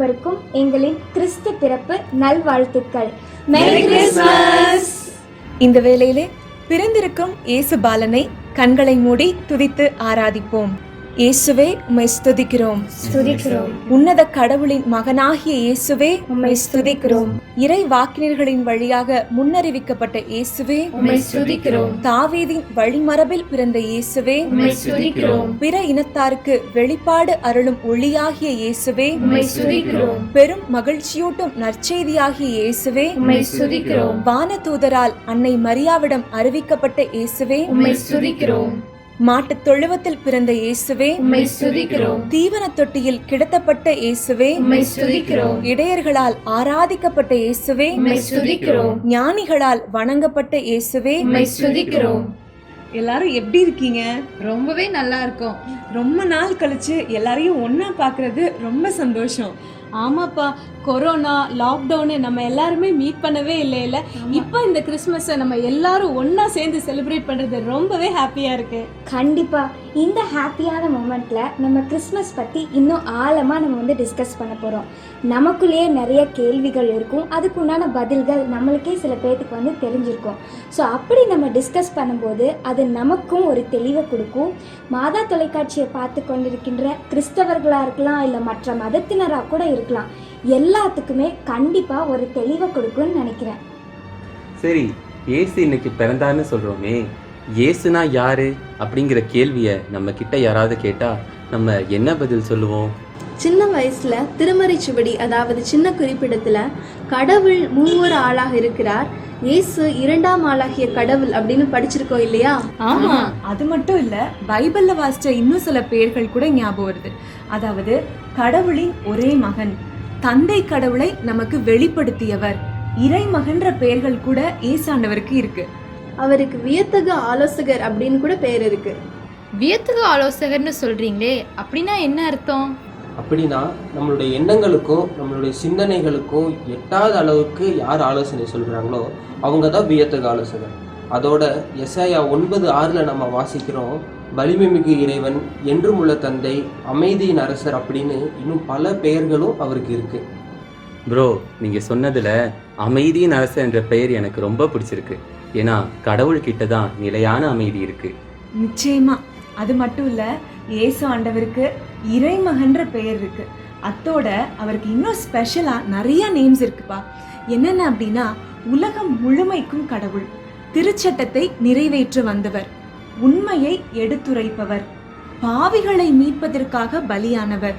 அனைவருக்கும் எங்களின் கிறிஸ்து பிறப்பு நல்வாழ்த்துக்கள்! இந்த வேளையிலே பிறந்திருக்கும் இயேசு பாலனை கண்களை மூடி துதித்து ஆராதிப்போம். இயேசுவே உம்மை ஸ்துதிக்கிறோம். துதிக்கிறோம் உன்னத கடவுளின் மகனாகிய இயேசுவே உம்மை ஸ்துதிக்கிறோம். இறை வாக்கினர்களின் வழியாக முன்னறிவிக்கப்பட்ட இயேசுவே உம்மை ஸ்துதிக்கிறோம். தாவீதின் வழிமரபில் பிறந்த இயேசுவே உம்மை ஸ்துதிக்கிறோம். பிற இனத்தாருக்கு வெளிப்பாடு அருளும் ஒளியாகிய இயேசுவே உம்மை ஸ்துதிக்கிறோம். பெரும் மகிழ்ச்சியூட்டும் நற்செய்தியாகிய இயேசுவே உம்மை ஸ்துதிக்கிறோம். வானதூதரால் அன்னை மரியாவிடம் அறிவிக்கப்பட்ட இயேசுவே உம்மை ஸ்துதிக்கிறோம். மாட்டுத் தொழுவத்தில் பிறந்த இயேசுவே உம்மை ஸ்துதிக்கிறோம். தீவன தொட்டியில் கிடத்தப்பட்ட இயேசுவே உம்மை ஸ்துதிக்கிறோம். இடையர்களால் ஆராதிக்கப்பட்ட இயேசுவே உம்மை ஸ்துதிக்கிறோம். ஞானிகளால் வணங்கப்பட்ட இயேசுவே. உம்மை ஸ்துதிக்கிறோம். எல்லாரும் எப்படி இருக்கீங்க? ரொம்பவே நல்லா இருக்கும். ரொம்ப நாள் கழிச்சு எல்லாரையும் ஒண்ணா பார்க்கிறது ரொம்ப சந்தோஷம். ஆமாப்பா கொரோனா லாக்டவுனு நம்ம எல்லாருமே மீட் பண்ணவே இல்லை இல்லை இப்போ இந்த கிறிஸ்மஸை நம்ம எல்லாரும் ஒன்றா சேர்ந்து செலிப்ரேட் பண்ணுறது ரொம்பவே ஹாப்பியாக இருக்கு. கண்டிப்பா. இந்த ஹாப்பியான மூமெண்ட்ல நம்ம கிறிஸ்மஸ் பத்தி இன்னும் ஆழமா நம்ம வந்து டிஸ்கஸ் பண்ண போறோம். நமக்குள்ளேயே நிறைய கேள்விகள் இருக்கும். அதுக்குண்டான பதில்கள் நம்மளுக்கே சில பேர்த்துக்கு வந்து தெரிஞ்சிருக்கும். ஸோ அப்படி நம்ம டிஸ்கஸ் பண்ணும்போது அது நமக்கும் ஒரு தெளிவை கொடுக்கும். மாதா தொலைக்காட்சியை பார்த்து கொண்டிருக்கின்ற கிறிஸ்தவர்களாக இருக்கலாம் இல்லை மற்ற மதத்தினராக கூட இருக்கலாம். எல்லாத்துக்குமே கண்டிப்பாக ஒரு தெளிவை கொடுக்கும்னு நினைக்கிறேன். சரி இயேசு இன்னைக்கு பிறந்தான்னு சொல்றோமே. இயேசுனா யாரு? அப்படிங்கிற கேள்வியை நம்ம கிட்ட யாராவது கேட்டா நம்ம என்ன பதில் சொல்லுவோம்? சின்ன வயசுல திருமறை சுவடி அதாவது சின்ன குறிப்பிடத்துல கடவுள் மூவர் ஆளாக இருக்கிறார். இயேசு இரண்டாம் ஆளாகிய கடவுள் அப்படின்னு படிச்சிருக்கோம் இல்லையா? ஆமா அது மட்டும் இல்ல பைபிள்ல வாசிச்ச இன்னும் சில பெயர்கள் கூட ஞாபகம் வருது. அதாவது கடவுளின் ஒரே மகன். தந்தை கடவுளை நமக்கு வெளிப்படுத்தியவர். இறைமகன்ற பெயர்கள் கூட ஏசாண்டவருக்கு இருக்கு. அவருக்கு வியத்தகு ஆலோசகர் அப்படின்னு கூட பெயர் இருக்கு. வியத்துக்கு ஆலோசகர்னு சொல்றீங்களே அப்படின்னா என்ன அர்த்தம்? அப்படின்னா நம்மளுடைய எண்ணங்களுக்கும் நம்மளுடைய சிந்தனைகளுக்கும் எட்டாத அளவுக்கு யார் ஆலோசனை சொல்கிறாங்களோ அவங்க தான் வியத்தகு ஆலோசகர். அதோட எஸ்ஐயா ஒன்பது ஆறில் நம்ம வாசிக்கிறோம் வலிமைமிகு இறைவன் என்றும் உள்ள தந்தை அமைதியின் அரசர் அப்படின்னு இன்னும் பல பெயர்களும் அவருக்கு இருக்கு. ப்ரோ நீங்க சொன்னதுல அமைதியின் அரசர் என்ற பெயர் எனக்கு ரொம்ப பிடிச்சிருக்கு. ஏன்னா கடவுள் கிட்ட தான் நிலையான அமைதி இருக்கு. நிச்சயமா. அது மட்டும் இல்ல இயேசு ஆண்டவருக்கு இறைமகன்ற பெயர் இருக்கு. அத்தோட அவருக்கு இன்னும் ஸ்பெஷலா நிறைய நேம்ஸ் இருக்குப்பா. என்னென்ன அப்படின்னா உலகம் முழுமைக்கும் கடவுள். திருச்சட்டத்தை நிறைவேற்ற வந்தவர். உண்மையை எடுத்துரைப்பவர். பாவிகளை மீட்பதற்காக பலியானவர்.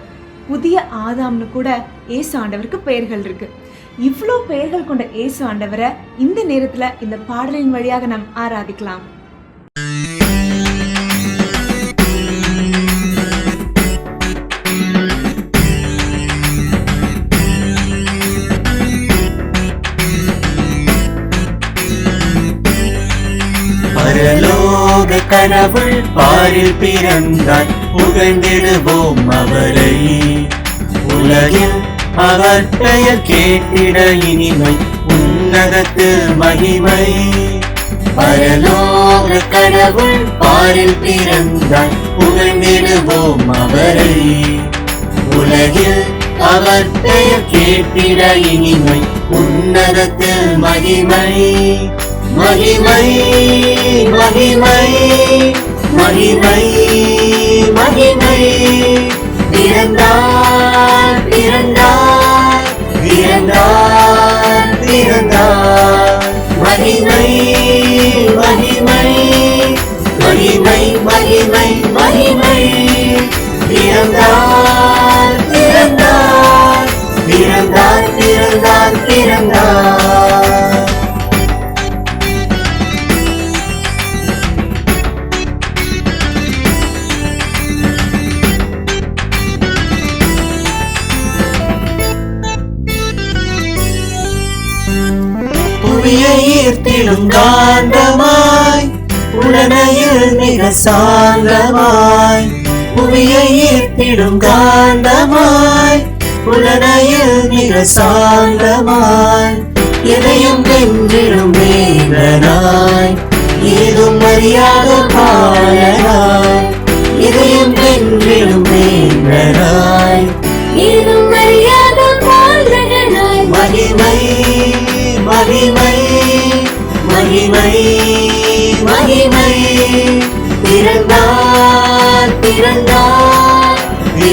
புதிய ஆதாம்னு கூட ஏசு ஆண்டவருக்கு பெயர்கள் இருக்கு. இவ்வளோ பெயர்கள் கொண்ட ஏசு ஆண்டவரை இந்த நேரத்துல இந்த பாடலின் வழியாக நாம் ஆராதிக்கலாம். கனவுள் பாரில் பிறந்தார் புகழ்ந்திடுவோம் அவரை. உலகில் அவர் பெயர் கேட்டிட இனிமை உன்னதத்து மகிமை. பரலோக கடவுள் பாரில் பிறந்தார் புகழ்ந்திடுவோம் அவரை. உலகில் அவர் பெயர் கேட்டிட இனிமை உன்னதத்து மகிமை. மகிமை மகிமை மகிமை மகிமை. பிறந்தார்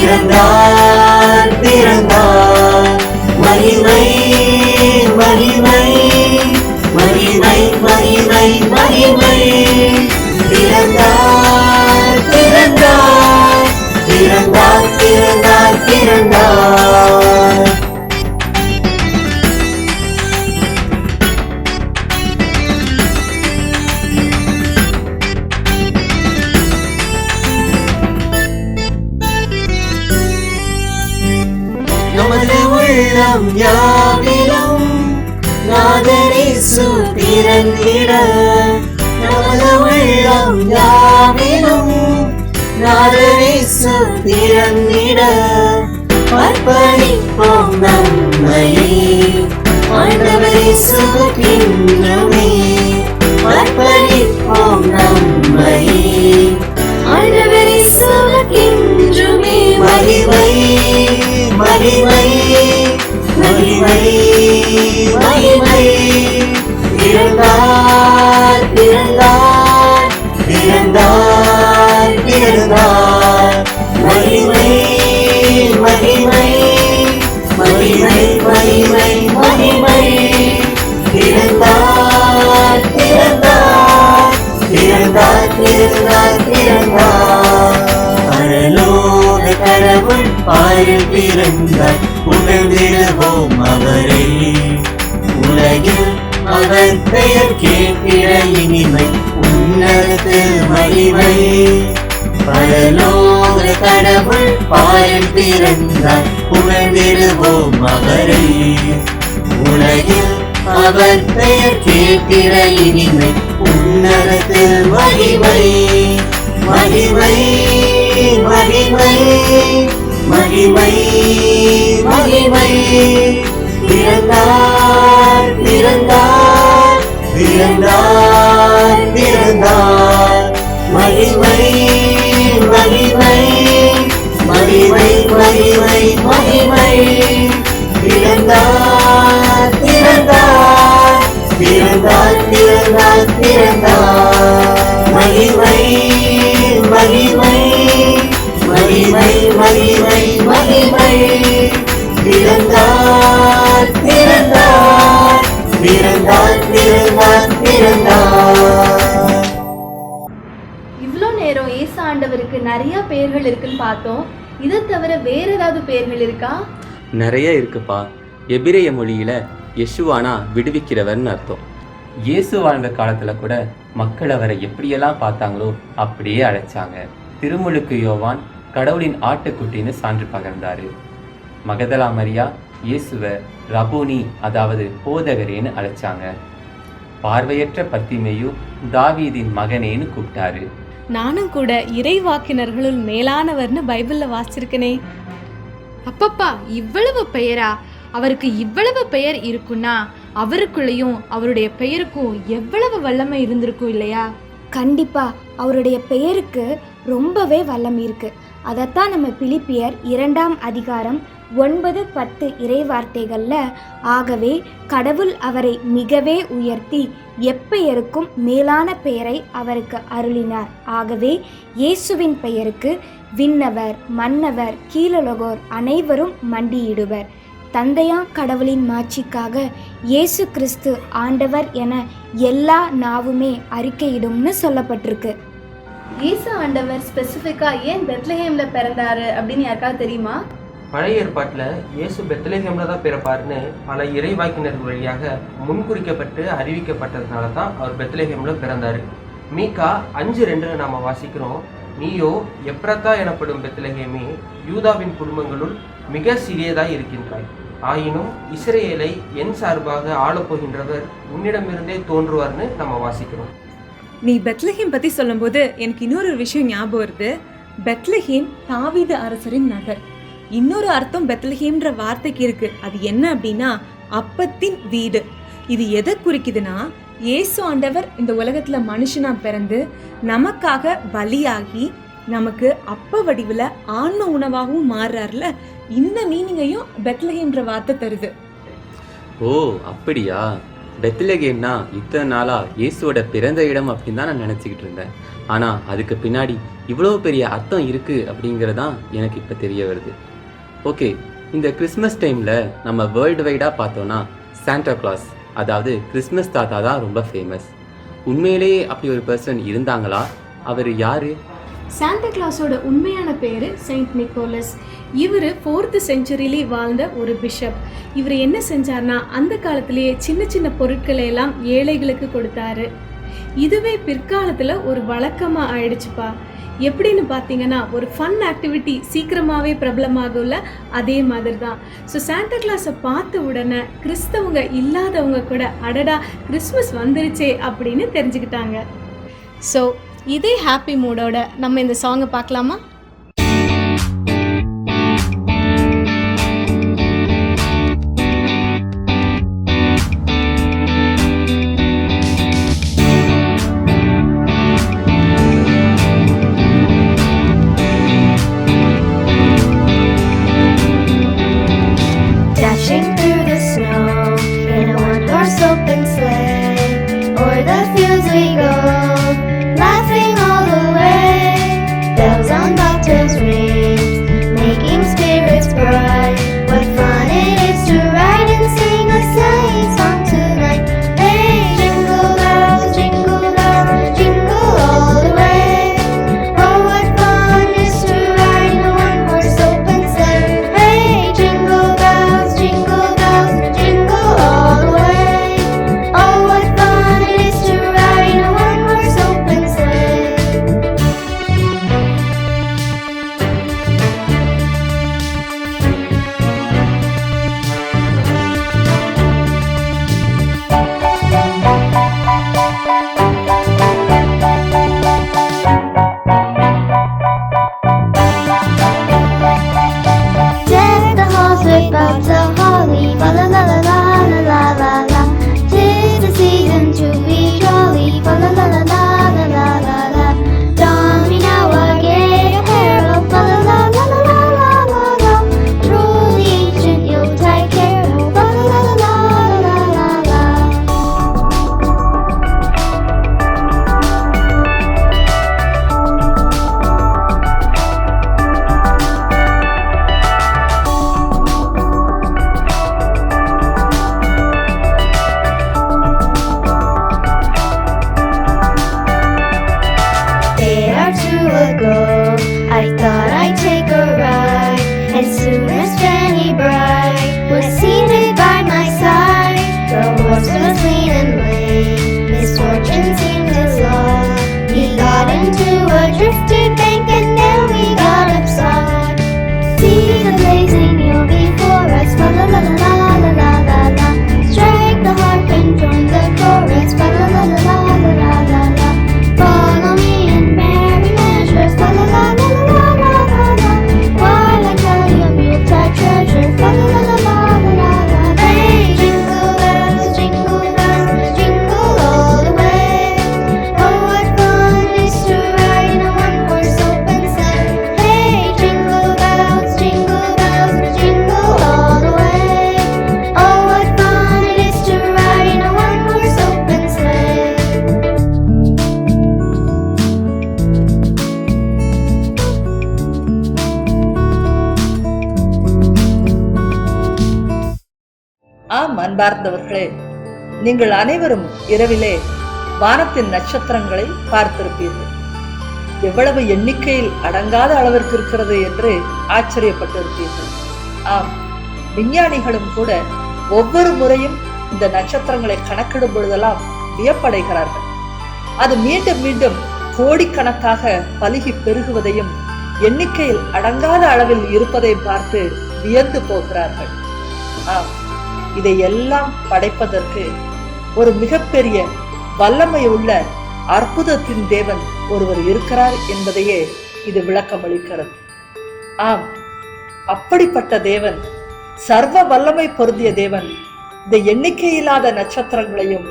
பிறந்தார் பிறந்தார். மகிமை மகிமை மகிமை மகிமை மகிமை. பிறந்தார் பிறந்தார் பிறந்தார் பிறந்தார் பிறந்தார். உள்ளம் யாவிலும் நாதரேசு பிறந்திட. நமது உள்ளம் யாவிலும் நாதரேசு பிறந்திட. அர்ப்பணிப்போம் நம்மையே ஆண்டவரேசு கிண்ணமே அர்ப்பணிப்போம் நம்மையே ஆண்டவரேசு கின்றுமே மகிமை மகிமை. மகிமை மகிமை. பிறந்தார் பிறந்தார் பிறந்தார் பிறந்தார். மகிமை மகிமை மகிமை மகிமை மகிமை. பிறந்தார் பிறந்தார் பிறந்தார் பிறந்தார் பிறந்தார். பரலோக கடவுள் பாரு பிறந்தார். அவர் பெயர் கேட்கிற இனிமை உன்னது மகிமை. பரலோக கடவுள் பாரில் பிறந்தார் புகழ்ந்திருவோம் அவரை. உலகில் அவர் பெயர் கேட்கிற இனிமை உன்னது மகிமை. மகிமை மகிமை மகிமை மகிமை. பிறந்தார் பிறந்தார். பிறந்தார் பிறந்தார் மகிமை மகிமை மகிமை மகிமை. நிறைய பெயர்கள் இருக்குன்னு பார்த்தோம். இதை தவிர வேற ஏதாவது பெயர்கள் இருக்கா? நிறைய இருக்குப்பா. எபிரேய மொழியில யெசுவானா விடுவிக்கிறவர்னு அர்த்தம். இயேசு வாழ்ந்த காலத்துல கூட மக்கள் அவரை எப்படியெல்லாம் பார்த்தாங்களோ அப்படியே அழைச்சாங்க. திருமுழுக்கு யோவான் கடவுளின் ஆட்டுக்குட்டின்னு சான்று பகர்ந்தாரு. மகதலா மரியா இயேசுவ ரபோனி அதாவது போதகரேன்னு அழைச்சாங்க. பார்வையற்ற பத்திமையு தாவீதின் மகனேன்னு கூப்பிட்டாரு. நானும் கூட இறைவாக்கினர்களுள் மேலானவர்னு பைபிள்ல வாசிச்சிருக்கனே. அப்பப்பா இவ்வளவு பெயரா? அவருக்கு இவ்வளவு பெயர் இருக்குன்னா அவருக்குள்ளேயும் அவருடைய பெயருக்கும் எவ்வளவு வல்லமை இருந்திருக்கும் இல்லையா? கண்டிப்பா அவருடைய பெயருக்கு ரொம்பவே வல்லம் இருக்கு. அதைத்தான் நம்ம பிலிப்பியர் இரண்டாம் அதிகாரம் ஒன்பது பத்து இறைவார்த்தைகளில் ஆகவே கடவுள் அவரை மிகவே உயர்த்தி எப்பெயருக்கும் மேலான பெயரை அவருக்கு அருளினார். ஆகவே இயேசுவின் பெயருக்கு விண்ணவர் மன்னவர் கீழலகோர் அனைவரும் மண்டியிடுவர். தந்தையா கடவுளின் மாட்சிக்காக இயேசு கிறிஸ்து ஆண்டவர் என எல்லா நாவுமே அறிக்கையிடும்னு சொல்லப்பட்டிருக்கு. இயேசு ஆண்டவர் ஸ்பெசிஃபிக்காக ஏன் பெத்லஹேமில் பிறந்தாரு அப்படின்னு யாருக்காவது தெரியுமா? பழைய ஏற்பாட்டில் இயேசு பெத்லஹேம்ல தான் பிறப்பாருன்னு பல இறைவாக்கினர்கள் வழியாக முன்குறிக்கப்பட்டு அறிவிக்கப்பட்டதுனால தான் அவர் பெத்லஹேம்ல பிறந்தாரு. மீகா அஞ்சு ரெண்டுல நாம வாசிக்கிறோம். நீயோ எப்ரத்தா எனப்படும் பெத்லஹேமே யூதாவின் குடும்பங்களுள் மிக சிறியதாய் இருக்கின்றாய். ஆயினும் இஸ்ரேலை என் சார்பாக ஆளப்போகின்றவர் உன்னிடமிருந்தே தோன்றுவார்னு நம்ம வாசிக்கிறோம். நீ பெத்லஹேம் பத்தி சொல்லும்போது எனக்கு இன்னொரு விஷயம் ஞாபகம் வருது. பெத்லஹேம் தாவீது அரசரின் நகர். இன்னொரு அர்த்தம் பெத்தல்ஹேம்ன்ற வார்த்தைக்கு இருக்கு. அது என்ன அப்படின்னா அப்பத்தின் வீடு. இது எதை குறிக்குதுன்னா இயேசு ஆண்டவர் இந்த உலகத்துல மனுஷனா பிறந்து நமக்காக பலியாகி நமக்கு அப்ப வடிவில் ஆன்ம உணவாகவும் மாறுறாருல. இந்த மீனிங்கையும் பெத்லஹேம்ன்ற வார்த்தை தருது. ஓ அப்படியா? பெத்லகேம்னா இத்தனை நாளா இயேசுவோட பிறந்த இடம் அப்படின்னு தான் நான் நினச்சிக்கிட்டு இருந்தேன். ஆனால் அதுக்கு பின்னாடி இவ்வளோ பெரிய அர்த்தம் இருக்குது அப்படிங்கிறதான் எனக்கு இப்போ தெரிய வருது. ஓகே இந்த கிறிஸ்மஸ் டைமில் நம்ம வேர்ல்டு வைடாக பார்த்தோன்னா சாண்டா கிளாஸ் அதாவது கிறிஸ்மஸ் தாத்தா தான் ரொம்ப ஃபேமஸ் உண்மையிலேயே அப்படி ஒரு பர்சன் இருந்தாங்களா? அவர் யார்? சாண்டா கிளாஸோட உண்மையான பேர் செயின்ட் நிக்கோலஸ் இவர் ஃபோர்த்து செஞ்சுரியிலே வாழ்ந்த ஒரு பிஷப் இவர் என்ன செஞ்சார்னா அந்த காலத்திலேயே சின்ன சின்ன பொருட்களை எல்லாம் ஏழைகளுக்கு கொடுத்தாரு. இதுவே பிற்காலத்தில் ஒரு வழக்கமாக ஆயிடுச்சுப்பா. எப்படின்னு பார்த்தீங்கன்னா ஒரு ஃபன் ஆக்டிவிட்டி சீக்கிரமாகவே பிரபலமாகல அதே மாதிரி தான் ஸோ சாண்டா கிளாஸை பார்த்த உடனே கிறிஸ்தவங்க இல்லாதவங்க கூட அடடா கிறிஸ்மஸ் வந்துருச்சே அப்படின்னு தெரிஞ்சுக்கிட்டாங்க. ஸோ இதே ஹாப்பி மூடோட நம்ம இந்த சாங்கை பார்க்கலாமா? நீங்கள் அனைவரும் இரவிலே வானத்தின் நட்சத்திரங்களை பார்த்திருப்பீர்கள். எவ்வளவு எண்ணிக்கையில் அடங்காத அளவிற்கு இருக்கிறது என்று ஆச்சரியப்பட்டிருப்பீர்கள். ஆம் விஞ்ஞானிகளும் கூட ஒவ்வொரு முறையும் இந்த நட்சத்திரங்களை கணக்கிடும் பொழுதெல்லாம் வியப்படைகிறார்கள். அது மீண்டும் மீண்டும் கோடிக்கணக்காக பலுகி பெருகுவதையும் எண்ணிக்கையில் அடங்காத அளவில் இருப்பதையும் பார்த்து வியந்து போகிறார்கள். ஆம் இதையெல்லாம் படைப்பதற்கு ஒரு மிகப்பெரிய வல்லமை உள்ள அற்புதத்தின் தேவன் ஒருவர் இருக்கிறார் என்பதையே இது விளக்கமளிக்கிறது. ஆம் அப்படிப்பட்ட தேவன் சர்வ வல்லமை பொருந்திய தேவன் இந்த எண்ணிக்கையில்லாத நட்சத்திரங்களையும்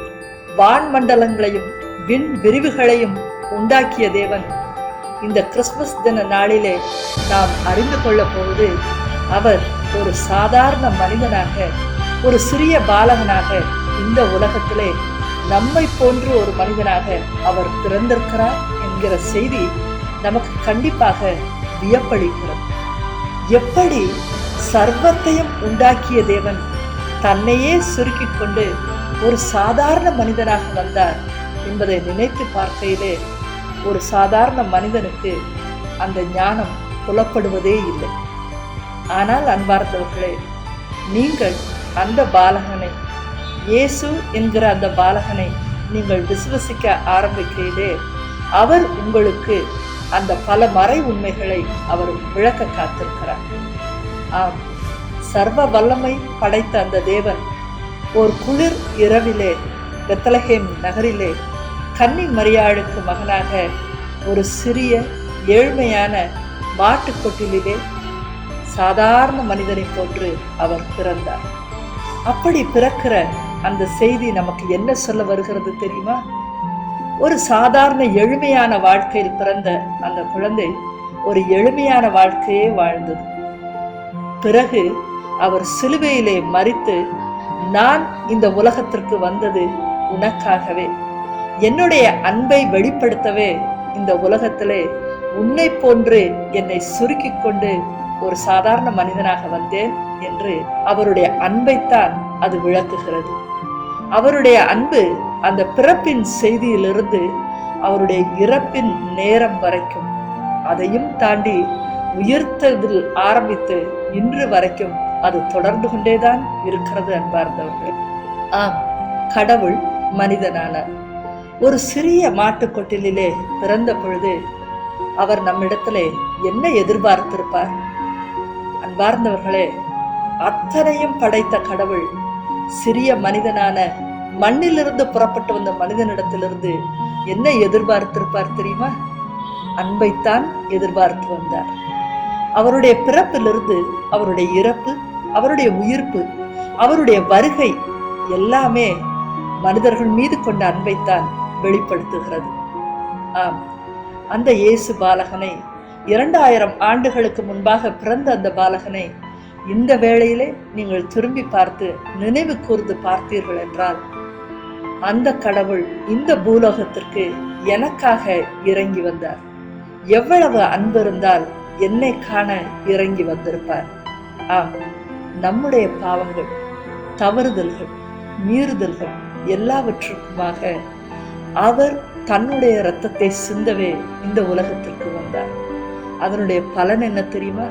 வான் மண்டலங்களையும் விண் விரிவுகளையும் உண்டாக்கிய தேவன் இந்த கிறிஸ்துமஸ் தின நாளிலே நாம் அறிந்து கொள்ளப் போவது அவர் ஒரு சாதாரண மனிதனாக ஒரு சிறிய பாலகனாக இந்த உலகத்திலே நம்மை போன்று ஒரு மனிதனாக அவர் பிறந்திருக்கிறார் என்கிற செய்தி நமக்கு கண்டிப்பாக வியப்பளிக்கிறது. எப்படி சர்வத்தையும் உண்டாக்கிய தேவன் தன்னையே சுருக்கிக் கொண்டு ஒரு சாதாரண மனிதனாக வந்தார் என்பதை நினைத்து பார்க்கையிலே ஒரு சாதாரண மனிதனுக்கு அந்த ஞானம் புலப்படுவதே இல்லை. ஆனால் அன்பார்ந்தவர்களே நீங்கள் அந்த பாலகனை இயேசு என்கிற அந்த பாலகனை நீங்கள் விசுவசிக்க ஆரம்பிக்கையிலே அவர் உங்களுக்கு அந்த பல மறை உண்மைகளை அவர் விளக்க காத்திருக்கிறார். ஆம். சர்வ வல்லமை படைத்த அந்த தேவன் ஒரு குளிர் இரவிலே பெத்தலஹேம் நகரிலே கன்னி மரியாளுக்கு மகனாக ஒரு சிறிய ஏழ்மையான மாட்டுக்கொட்டிலே சாதாரண மனிதனை போன்று அவர் பிறந்தார். அப்படி பிறக்கிற அந்த செய்தி நமக்கு என்ன சொல்ல வருகிறது தெரியுமா? ஒரு சாதாரண எளிமையான வாழ்க்கையில் பிறந்த அந்த குழந்தை ஒரு எளிமையான வாழ்க்கையே வாழ்ந்தது. பிறகு அவர் சிலுவையிலே மறித்து நான் இந்த உலகத்திற்கு வந்தது உனக்காகவே. என்னுடைய அன்பை வெளிப்படுத்தவே இந்த உலகத்திலே உன்னை போன்று என்னை சுருக்கிக் கொண்டு ஒரு சாதாரண மனிதனாக வந்தேன். என்று அவருடைய அன்பைத்தான் அது விளக்குகிறது. அவருடைய அன்பு அந்த பிறப்பின் செய்தியிலிருந்து அவருடைய இறப்பின் நேரம் வரைக்கும் அதையும் தாண்டி உயர்த்ததில் ஆரம்பித்து இன்று வரைக்கும் அது தொடர்ந்து கொண்டேதான் இருக்கிறது அன்பார்ந்தவர்கள். ஆம் கடவுள் மனிதனானார் ஒரு சிறிய மாட்டுக்கொட்டிலே பிறந்த பொழுது அவர் நம்மிடத்திலே என்ன எதிர்பார்த்திருப்பார்? அன்பார்ந்தவர்களே அத்தனையும் படைத்த கடவுள் சிறிய மனிதனான மண்ணிலிருந்து புறப்பட்டு வந்த மனிதனிடத்திலிருந்து என்ன எதிர்பார்த்திருப்பார் தெரியுமா? அன்பைத்தான் எதிர்பார்த்து வந்தார். அவருடைய பிறப்பிலிருந்து அவருடைய இறப்பு அவருடைய உயிர்ப்பு அவருடைய வருகை எல்லாமே மனிதர்கள் மீது கொண்ட அன்பைத்தான் வெளிப்படுத்துகிறது. ஆம் அந்த இயேசு பாலகனை இரண்டாயிரம் ஆண்டுகளுக்கு முன்பாக பிறந்த அந்த பாலகனை இந்த வேளையிலே நீங்கள் திரும்பி பார்த்து நினைவு கூர்ந்து பார்த்தீர்கள் என்றால் அந்த கடவுள் இந்த பூலோகத்திற்கு எனக்காக இறங்கி வந்தார். எவ்வளவு அன்பு இருந்தால் என்னை காண இறங்கி வந்திருப்பார். ஆம் நம்முடைய பாவங்கள் தவறுதல்கள் மீறுதல்கள் எல்லாவற்றுக்குமாக அவர் தன்னுடைய இரத்தத்தை சிந்தவே இந்த உலகத்திற்கு வந்தார். அதனுடைய பலன் என்ன தெரியுமா?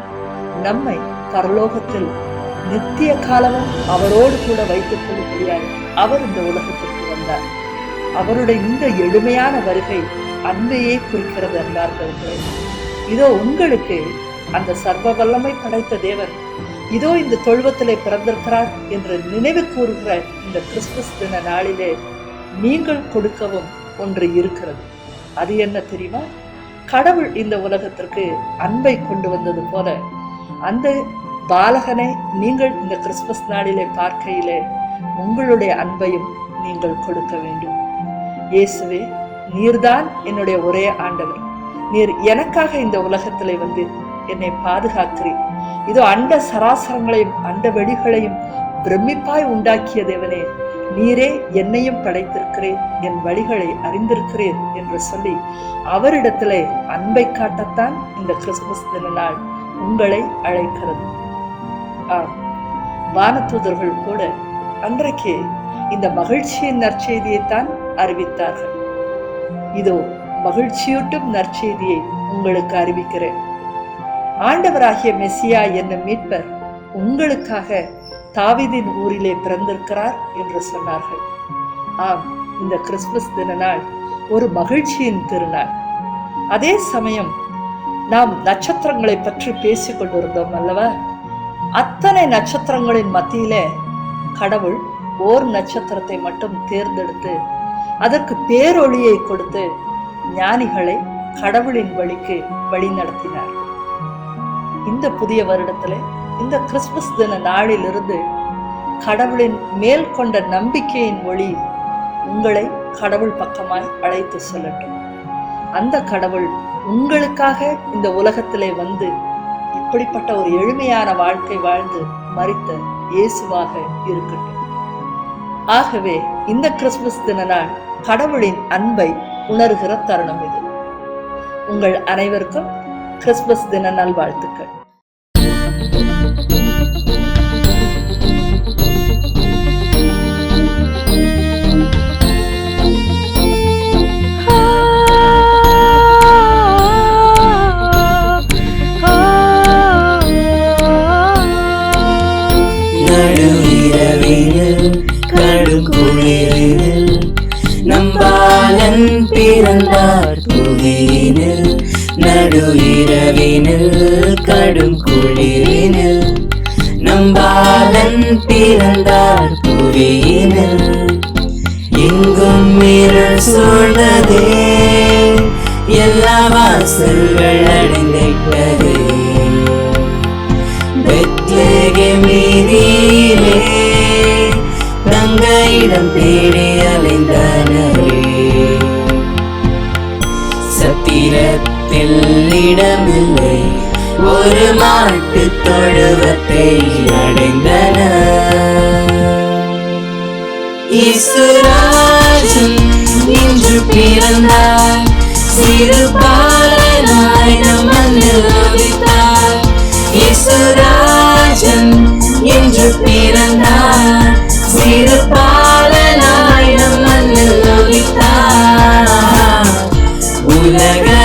நம்மை பரலோகத்தில் நித்திய காலமும் அவரோடு கூட வைத்துக் கொள்ளும்படியாக அவர் இந்த உலகத்திற்கு வந்தார். அவருடைய இந்த எளிமையான வருகை அன்பையே குறிக்கிறது என்றார்கள் இதோ உங்களுக்கு அந்த சர்வ வல்லமை படைத்த தேவன் இதோ இந்த தொழுவத்திலே பிறந்திருக்கிறார் என்று நினைவு கூறுகிற இந்த கிறிஸ்துமஸ் தின நாளிலே நீங்கள் கொடுக்கவும் ஒன்று இருக்கிறது. அது என்ன தெரியுமா? கடவுள் இந்த உலகத்திற்கு அன்பை கொண்டு வந்தது போல அந்த பாலகனை நீங்கள் இந்த கிறிஸ்துமஸ் நாளிலே பார்க்கையிலே உங்களுடைய அன்பையும் நீங்கள் கொடுக்க வேண்டும். இயேசுவே நீர்தான் என்னுடைய ஒரே ஆண்டவர். நீர் எனக்காக இந்த உலகத்திலே வந்து என்னை பாதுகாக்கிறீர். இதோ அண்ட சராசரங்களையும் அண்ட வெடிகளையும் பிரமிப்பாய் உண்டாக்கிய தேவனே நீரே என்னையும் படைத்திருக்கிறேன் என் வழிகளை அறிந்திருக்கிறேன் என்று சொல்லி அவரிடத்திலே அன்பை காட்டத்தான் இந்த கிறிஸ்துமஸ் தின நாள் உங்களை அழைக்கிறது. ஆம். வானத்தூதர்கள் கூட அன்றைக்கு இந்த மகிழ்ச்சியின் நற்செய்தியைத்தான் அறிவித்தார்கள். இதோ மகிழ்ச்சியூட்டும் நற்செய்தியை உங்களுக்கு அறிவிக்கிறேன். ஆண்டவராகிய மெஸ்ஸியா என்னும் மீட்பர் உங்களுக்காக தாவிதின் ஊரிலே பிறந்திருக்கிறார் என்று சொன்னார்கள். ஆம் இந்த கிறிஸ்துமஸ் தின நாள் ஒரு மகிழ்ச்சியின் திருநாள். அதே சமயம் நாம் நட்சத்திரங்களை பற்றி பேசிக் கொண்டிருந்தோம் அல்லவா? அத்தனை நட்சத்திரங்களின் மத்தியிலே கடவுள் ஓர் நட்சத்திரத்தை மட்டும் தேர்ந்தெடுத்து அதற்கு பேரொளியை கொடுத்து ஞானிகளை கடவுளின் வழிக்கு வழி நடத்தினார் இந்த புதிய வருடத்தில் இந்த கிறிஸ்துமஸ் தின நாளிலிருந்து கடவுளின் மேல் கொண்ட நம்பிக்கையின் ஒளி உங்களை கடவுள் பக்கமாய் அழைத்து செல்லட்டும். அந்த கடவுள் உங்களுக்காக இந்த உலகத்திலே வந்து இப்படிப்பட்ட ஒரு எளிமையான வாழ்க்கை வாழ்ந்து மறித்த இயேசுவாக இருக்கட்டும். ஆகவே இந்த கிறிஸ்துமஸ் தின நாள் கடவுளின் அன்பை உணர்கிற தருணம் இது. உங்கள் அனைவருக்கும் கிறிஸ்துமஸ் தின நாள் வாழ்த்துக்கள் தேடும் தேடி அலைந்தனரே. சத்திரத்தில் இடமில்லை ஒரு மாட்டு தொழுவத்தை அடைந்தன இசுராஜன் இன்று பிறந்தார் சிறு பாலனாய் நமந்தார் இசுராஜன் என்று பிறந்தார் சிறு பால உலக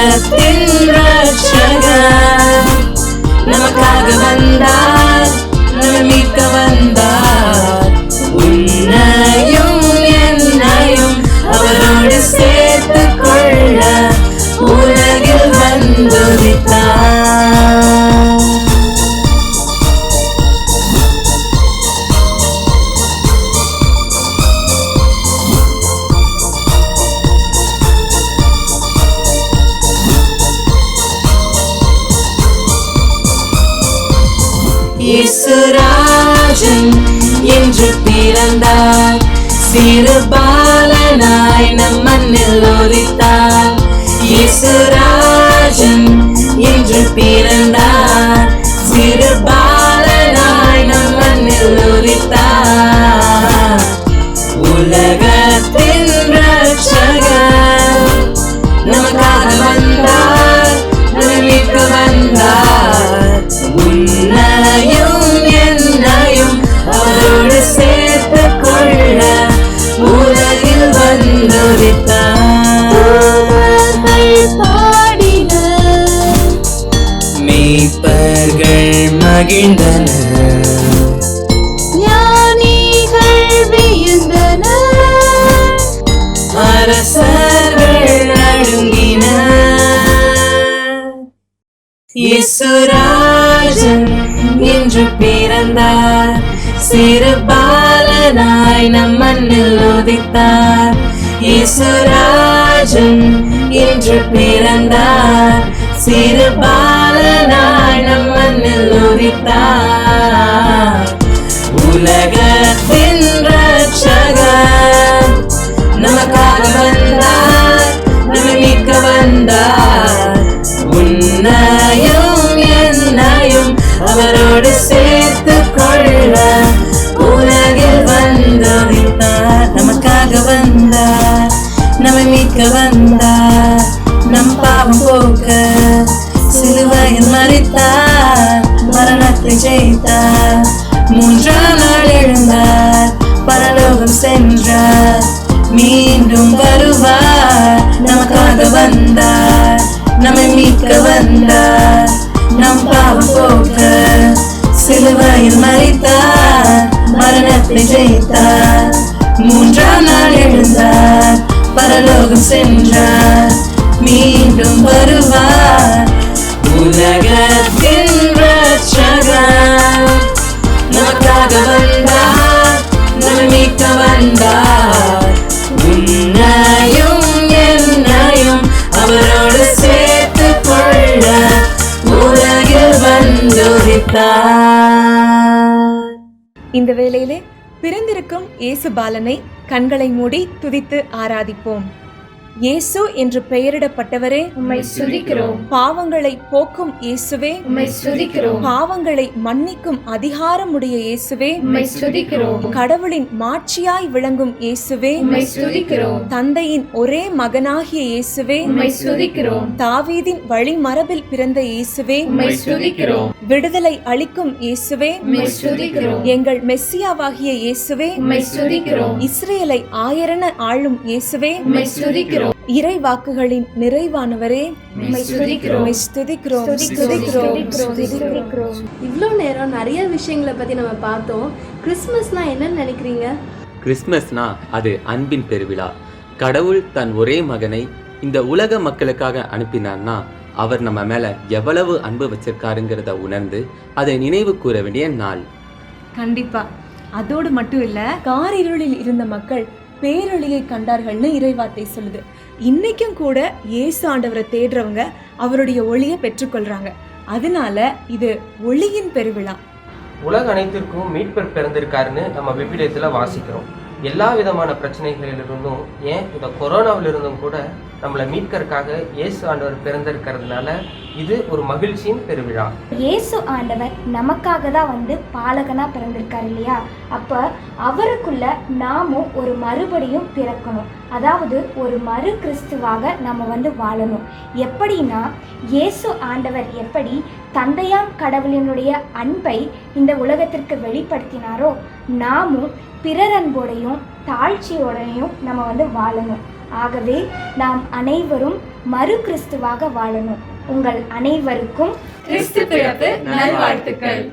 சிறு பாலனாய் நம் மண்ணில் உதித்தார். இசுராஜன் இன்று பிறந்தார். சிறு பாலனாய் நம் மண்ணில் உதித்தார். உலக மீட்க வந்தார். நம் பாவம் போக்க சிலுவையில் மறித்தார். மரணத்தை ஜெயித்தார். மூன்றாம் நாள் எழுந்தார். பரலோகம் சென்றார். மீண்டும் வருவார். உலகத்தின் இந்த வேளையிலே பிறந்திருக்கும் இயேசு பாலனை கண்களை மூடி துதித்து ஆராதிப்போம். இயேசு என்று பெயரிடப்பட்டவரே உம்மை துதிக்கிறோம் பாவங்களை போக்கும் இயேசுவே. உம்மை துதிக்கிறோம் பாவங்களை மன்னிக்கும் அதிகாரமுடைய இயேசுவே. உம்மை துதிக்கிறோம் கடவுளின் மாட்சியாய் விளங்கும் இயேசுவே. உம்மை துதிக்கிறோம் தந்தையின் ஒரே மகனாகிய இயேசுவே. உம்மை துதிக்கிறோம் தாவீதின் வழிமரபில் பிறந்த இயேசுவே. உம்மை துதிக்கிறோம் விடுதலை அளிக்கும் இயேசுவே. உம்மை துதிக்கிறோம் எங்கள் மெஸ்ஸியாவாகிய இயேசுவே. உம்மை துதிக்கிறோம் இஸ்ரேலை ஆயரென ஆளும் இயேசுவே. உம்மை துதிக்கிறோம் இறை வாக்குகளின் நிறைவானவரே உம்மை துதிக்கிறோம் உம்மை ஸ்துதிக்கிறோம். ஸ்துதிக்கிறோம், ஸ்துதிக்கிறோம். ஸ்துதிக்கிறோம். இவ்வளோ நேரம் நிறைய விஷயங்களை பற்றி நம்ம பார்த்தோம். கிறிஸ்மஸ்னா என்னன்னு நினைக்கிறீங்க? கிறிஸ்மஸ்னா அது அன்பின் பெருவிழா. கடவுள் தன் ஒரே மகனை இந்த உலக மக்களுக்காக அனுப்பினார்னா அவர் நம்ம மேல எவ்வளவு அன்பு வச்சிருக்காருங்கிறத உணர்ந்து அதை நினைவு கூற வேண்டிய நாள். கண்டிப்பா. அதோடு மட்டும் இல்ல காரிருளில் இருந்த மக்கள் பேரொளியை கண்டார்கள்னு இறைவார்த்தை சொல்லுது. இன்னைக்கும் கூட இயேசு ஆண்டவரை தேடுறவங்க அவருடைய ஒளியை பெற்றுக்கொள்றாங்க. அதனால இது ஒளியின் பெருவிழா. உலக அனைத்திற்கும் மீட்பர் பிறந்திருக்காருன்னு நம்ம விபிலியத்தில் வாசிக்கிறோம். எல்லா விதமான பிரச்சனைகளிலிருந்தும் ஏன் இந்த கொரோனாவிலிருந்தும் கூட நம்மளை மீட்கறக்காக இயேசு ஆண்டவர் பிறந்திருக்கிறதுனால இது ஒரு மகிழ்ச்சியின் பெருவிழா. இயேசு ஆண்டவர் நமக்காக தான் வந்து பாலகனா பிறந்திருக்காரு இல்லையா? அப்ப அவருக்குள்ள நாமும் ஒரு மறுபடியும் பிறக்கணும். அதாவது ஒரு மறு கிறிஸ்துவாக நம்ம வந்து வாழணும். எப்படின்னா இயேசு ஆண்டவர் எப்படி தந்தையாம் கடவுளினுடைய அன்பை இந்த உலகத்திற்கு வெளிப்படுத்தினாரோ நாமும் பிறர் அன்போடையும் தாழ்ச்சியோடையும் நம்ம வந்து வாழணும். ஆகவே நாம் அனைவரும் மறு கிறிஸ்துவாக வாழணும். உங்கள் அனைவருக்கும் கிறிஸ்து பிறப்பு நல்வாழ்த்துக்கள்.